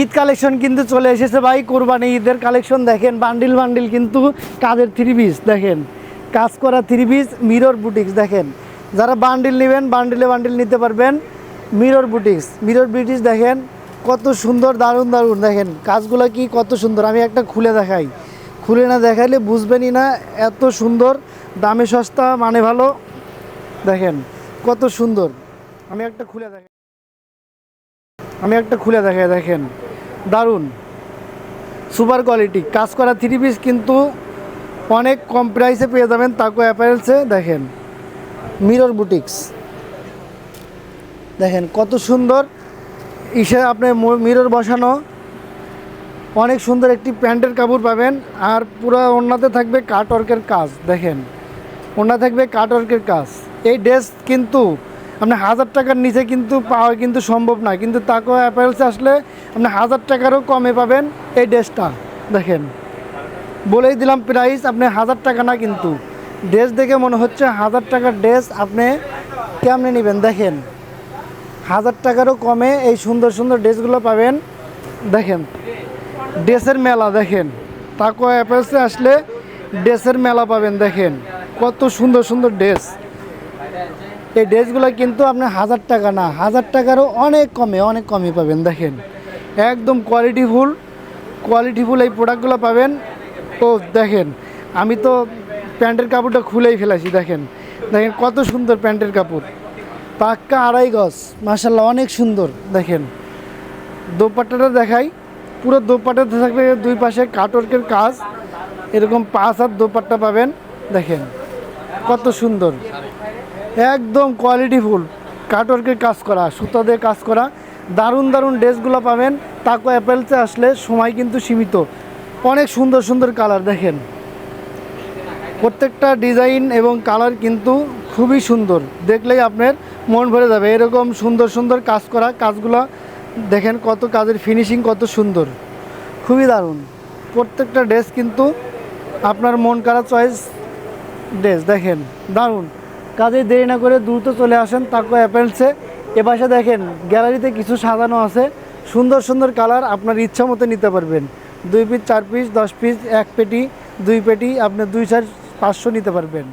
Eid collection কিন্তু চলে এসেছে ভাই, কোরবানি ঈদের কালেকশন দেখেন, বান্ডিল বান্ডিল কিন্তু কাজের থ্রি পিস দেখেন, কাজ করা থ্রি পিস মিরর বুটিক্স দেখেন। যারা বান্ডিল নেবেন, বান্ডিলে বান্ডিল নিতে পারবেন মিরর বুটিক্স মিরর বুটিক্স দেখেন, কত সুন্দর, দারুণ দারুণ, দেখেন, কাজগুলো কি কত সুন্দর, আমি একটা খুলে দেখাই। খুলে না দেখাইলে বুঝবেনই না, এত সুন্দর, দামে সস্তা মানে ভালো, দেখেন, কত সুন্দর। আমি একটা খুলে দেখাই, আমি একটা খুলে দেখাই, দেখেন। দারুণ। Super quality. কাজ করা থ্রি পিস কিন্তু অনেক কম প্রাইসে পেয়ে যাবেন তাকো অ্যাপারেলসে দেখেন মিরর বুটিক্স দেখেন, কত সুন্দর ইসে আপনি মিরর বসানো। অনেক সুন্দর একটি প্যান্টের কাপড় পাবেন। আর পুরো ওনাতে থাকবে কাটওয়ার্কের কাজ। দেখেন ওনা থাকবে কাটওয়ার্কের কাজ। এই ড্রেস কিন্তু আপনি হাজার টাকার নিচে কিন্তু পাওয়া কিন্তু সম্ভব না কিন্তু তাকে অ্যাপারেলসে আসলে আপনি হাজার টাকারও কমে পাবেন এই ড্রেসটা। দেখেন। বলেই দিলাম প্রাইস আপনি হাজার টাকা না কিন্তু। ড্রেস দেখে মনে হচ্ছে হাজার টাকার ড্রেস আপনি কেমনে নেবেন? দেখেন। হাজার টাকারও কমে এই সুন্দর সুন্দর ড্রেসগুলো পাবেন। দেখেন। ড্রেসের মেলা, দেখেন। তাকো অ্যাপেলসে আসলে ড্রেসের মেলা পাবেন, দেখেন। কত সুন্দর সুন্দর ড্রেস। এই ড্রেসগুলো কিন্তু আপনি হাজার টাকা না, হাজার টাকারও অনেক কমে অনেক কমে পাবেন, দেখেন। একদম কোয়ালিটিফুল কোয়ালিটিফুল এই প্রোডাক্টগুলো পাবেন। ও, দেখেন, আমি তো প্যান্টের কাপড়টা খুলেই ফেলেছি দেখেন। দেখেন কত সুন্দর প্যান্টের কাপড়। পাক্কা আড়াই গজ মাসাল্লাহ অনেক সুন্দর, দেখেন। দোপাট্টাটা দেখাই, পুরো দোপাট্টাতে থাকবে দুই পাশে কাটওয়ার্কের কাজ। এরকম পাঁচ হাত দোপাট্টা পাবেন, দেখেন। কত সুন্দর। একদম কোয়ালিটি কোয়ালিটিফুল কাটওয়ার্কের কাজ করা, সুতা দিয়ে কাজ করা। দারুণ দারুণ ড্রেসগুলো পাবেন। তাকো অ্যাপেলসে আসলে সময় কিন্তু সীমিত। অনেক সুন্দর সুন্দর কালার দেখেন। প্রত্যেকটা ডিজাইন এবং কালার কিন্তু খুবই সুন্দর। দেখলেই আপনার মন ভরে যাবে। এরকম সুন্দর সুন্দর কাজ করা কাজগুলো দেখেন কত কাজের ফিনিশিং কত সুন্দর। খুবই দারুণ। প্রত্যেকটা ড্রেস কিন্তু আপনার মন করা চয়েস ড্রেস দেখেন। দারুণ। কাজে দেরি না করে দ্রুত চলে আসেন তাকে অ্যাপেলসে। এ পাশে দেখেন, গ্যালারিতে কিছু সাজানো আছে। সুন্দর সুন্দর কালার আপনার ইচ্ছা মতো নিতে পারবেন। দুই পিস চার পিস দশ পিস এক পেটি, দুই পেটি, আপনি দুই চার পাঁচশো নিতে পারবেন।